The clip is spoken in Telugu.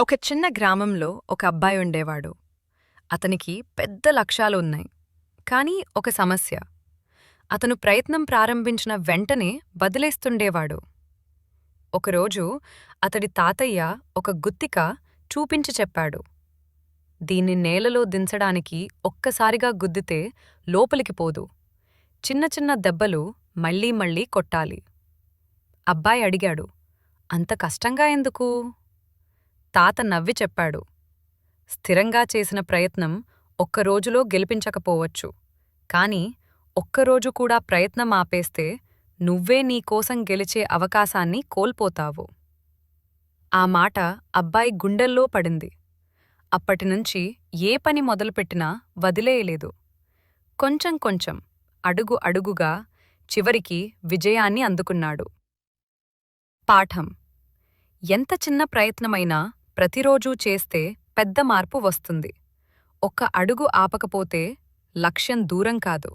ఒక చిన్న గ్రామంలో ఒక అబ్బాయి ఉండేవాడు. అతనికి పెద్ద లక్ష్యాలు ఉన్నాయి. కానీ ఒక సమస్య. అతను ప్రయత్నం ప్రారంభించిన వెంటనే బదిలేస్తుండేవాడు ఒకరోజు అతడి తాతయ్య ఒక గుత్తిక చూపించి చెప్పాడు. దీన్ని నేలలో దించడానికి ఒక్కసారిగా గుద్దితే లోపలికి పోదు. చిన్న చిన్న దెబ్బలు మళ్ళీ మళ్ళీ కొట్టాలి. అబ్బాయి అడిగాడు అంత కష్టంగా ఎందుకు? తాత నవ్వి చెప్పాడు. స్థిరంగా చేసిన ప్రయత్నం ఒక్కరోజులో గెలిపించకపోవచ్చు. కాని ఒక్కరోజు కూడా ప్రయత్నం ఆపేస్తే నువ్వే నీకోసం గెలిచే అవకాశాన్ని కోల్పోతావు. ఆ మాట అబ్బాయి గుండెల్లో పడింది. అప్పటినుంచి ఏ పని మొదలుపెట్టినా వదిలేయలేదు. కొంచెం కొంచెం అడుగు అడుగుగా చివరికి విజయాన్ని అందుకున్నాడు. పాఠం. ఎంత చిన్న ప్రయత్నమైనా ప్రతిరోజూ చేస్తే పెద్ద మార్పు వస్తుంది. ఒక్క అడుగు ఆపకపోతే లక్ష్యం దూరం కాదు.